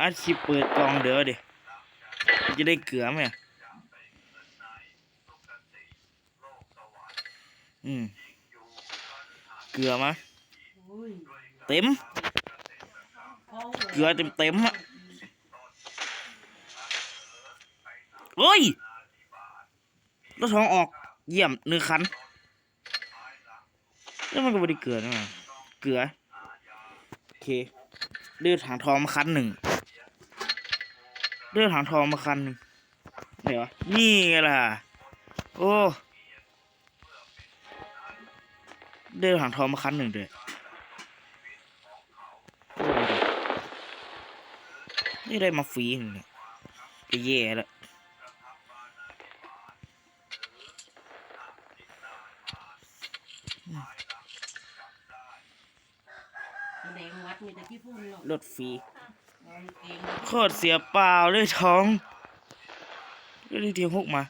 อาคลิเปิดกล่องเดี๋ยวดิจะได้เกลือไหมอืม เกลือมาอุ้ยเต็ม เกลือเต็มเต็มอะเฮ้ยรถท้องออก เยี่ยมหนึ่งคัน แล้วมันก็ไม่ได้เกลือนี่หว่าเกลือ โอเคเลือดถังทองมาคันหนึ่ง เลือดถังทองมาคันหนึ่งไหนวะนี่ไงล่ะ โอ้เลือดถังทองมาคันหนึ่งเด้อโอ้ดูดินี่ได้มาฟรีหนึ่งเนี่ยจะแย่แล้วแสดงวัดมีแต่ขี้ฝุ่นเนาะรถฟรีเอาเก่ง โคตรเสียเปล่าเลยท้องก็ได้เทียมหกมา